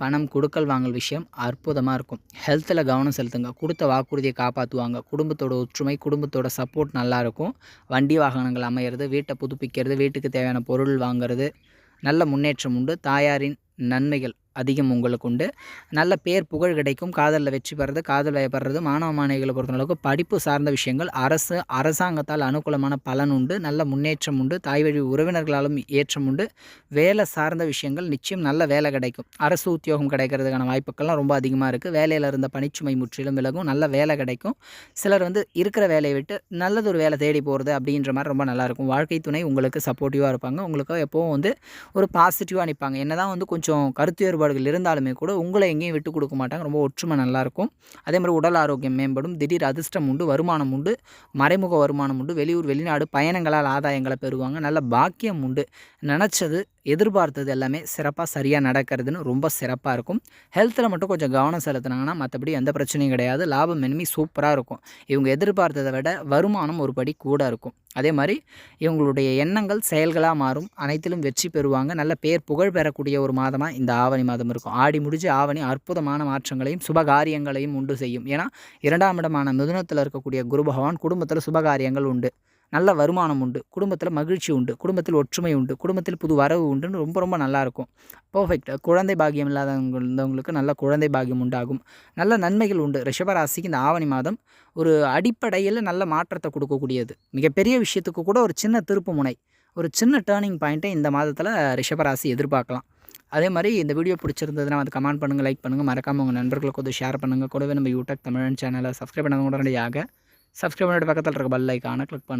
பணம் கொடுக்கல் வாங்கல் விஷயம் அற்புதமாக இருக்கும். ஹெல்த்தில் கவனம் செலுத்துங்க. கொடுத்த வாக்குறுதியை காப்பாற்றுவாங்க குடும்பத்தோட ஒற்றுமை குடும்பத்தோட சப்போர்ட் நல்லாயிருக்கும் வண்டி வாகனங்கள் அமையிறது வீட்டை புதுப்பிக்கிறது வீட்டுக்கு தேவையான பொருள் வாங்குறது நல்ல முன்னேற்றம் உண்டு. தாயாரின் நன்மைகள். அதிகம் உங்களுக்கு உண்டு. நல்ல பேர் புகழ் கிடைக்கும். காதலில் வெற்றி பெறது காதல் வயப்படுறது மாணவ மாணவிகளை பொறுத்தளவுக்கு படிப்பு சார்ந்த விஷயங்கள் அரசு அரசாங்கத்தால் அனுகூலமான பலன் உண்டு. நல்ல முன்னேற்றம் உண்டு. தாய் வழி உறவினர்களாலும் ஏற்றம் உண்டு. வேலை சார்ந்த விஷயங்கள் நிச்சயம் நல்ல வேலை கிடைக்கும். அரசு உத்தியோகம் கிடைக்கிறதுக்கான வாய்ப்புகள்லாம் ரொம்ப அதிகமாக இருக்குது வேலையில் இருந்த பணிச்சுமை முற்றிலும் விலகும். நல்ல வேலை கிடைக்கும். சிலர் வந்து இருக்கிற வேலையை விட்டு நல்லது ஒரு வேலை தேடி போகிறது அப்படின்ற மாதிரி ரொம்ப நல்லாயிருக்கும் வாழ்க்கை துணை உங்களுக்கு சப்போர்ட்டிவாக இருப்பாங்க. உங்களுக்கு எப்போவும் வந்து ஒரு பாசிட்டிவாக நிற்பாங்க என்ன தான் வந்து கொஞ்சம் கருத்து வேறுபாடுகள் இருந்தாலுமே கூட உங்களை எங்கேயும் விட்டு கொடுக்க மாட்டாங்க. ரொம்ப ஒற்றுமை நல்லாயிருக்கும். அதே மாதிரி உடல் ஆரோக்கியம் மேம்படும். திடீர் அதிர்ஷ்டம் உண்டு வருமானம் உண்டு மறைமுக வருமானம் உண்டு. வெளியூர் வெளிநாடு பயணங்களால் ஆதாயங்களை பெறுவாங்க. நல்ல பாக்கியம் உண்டு. நினச்சது எதிர்பார்த்தது எல்லாமே சிறப்பாக சரியாக நடக்கிறதுன்னு ரொம்ப சிறப்பாக இருக்கும். ஹெல்த்தில் மட்டும் கொஞ்சம் கவனம் செலுத்துனாங்கன்னா மற்றபடி எந்த பிரச்சனையும் கிடையாது. லாபம் மென்மி சூப்பராக இருக்கும். இவங்க எதிர்பார்த்ததை விட வருமானம் ஒரு படி கூட இருக்கும். அதே மாதிரி இவங்களுடைய எண்ணங்கள் செயல்களாக மாறும். அனைத்திலும் வெற்றி பெறுவாங்க. நல்ல பேர் புகழ் பெறக்கூடிய ஒரு மாதமாக இந்த ஆவணி மாதம் இருக்கும். ஆடி முடிஞ்சு ஆவணி அற்புதமான மாற்றங்களையும் சுபகாரியங்களையும் உண்டு செய்யும். ஏன்னா இரண்டாம் இடமான மிதுனத்தில் இருக்கக்கூடிய குரு பகவான் குடும்பத்தில் சுபகாரியங்கள் உண்டு. நல்ல வருமானம் உண்டு குடும்பத்தில் மகிழ்ச்சி உண்டு குடும்பத்தில் ஒற்றுமை உண்டு குடும்பத்தில் புது வரவு உண்டுன்னு ரொம்ப ரொம்ப நல்லாயிருக்கும் பர்ஃபெக்ட் குழந்தை பாக்கியம் இல்லாதவங்க இருந்தவங்களுக்கு நல்ல குழந்தை பாக்கியம் உண்டாகும். நல்ல நன்மைகள் உண்டு. ரிஷபராசிக்கு இந்த ஆவணி மாதம் ஒரு அடிப்படையில் நல்ல மாற்றத்தை கொடுக்கக்கூடியது. மிகப்பெரிய விஷயத்துக்கு கூட ஒரு சின்ன திருப்பு முனை ஒரு சின்ன டேர்னிங் பாயிண்ட்டை இந்த மாதத்தில் ரிஷபராசி எதிர்பார்க்கலாம். அதே மாதிரி இந்த வீடியோ பிடிச்சிருந்ததுன்னா வந்து கமெண்ட் பண்ணுங்கள் லைக் பண்ணுங்கள் மறக்காமல் உங்கள் நண்பர்களுக்கு வந்து ஷேர் பண்ணுங்கள் கூடவே நம்ம யூடியூப் தமிழன் சேனலை சப்ஸ்கிரைப் பண்ணாதவங்க உடனடியாக சப்ஸ்கிரைப் பண்ணிட்டு பக்கத்தில் இருக்க பெல் ஐக்கானை கிளிக் பண்ணுங்கள்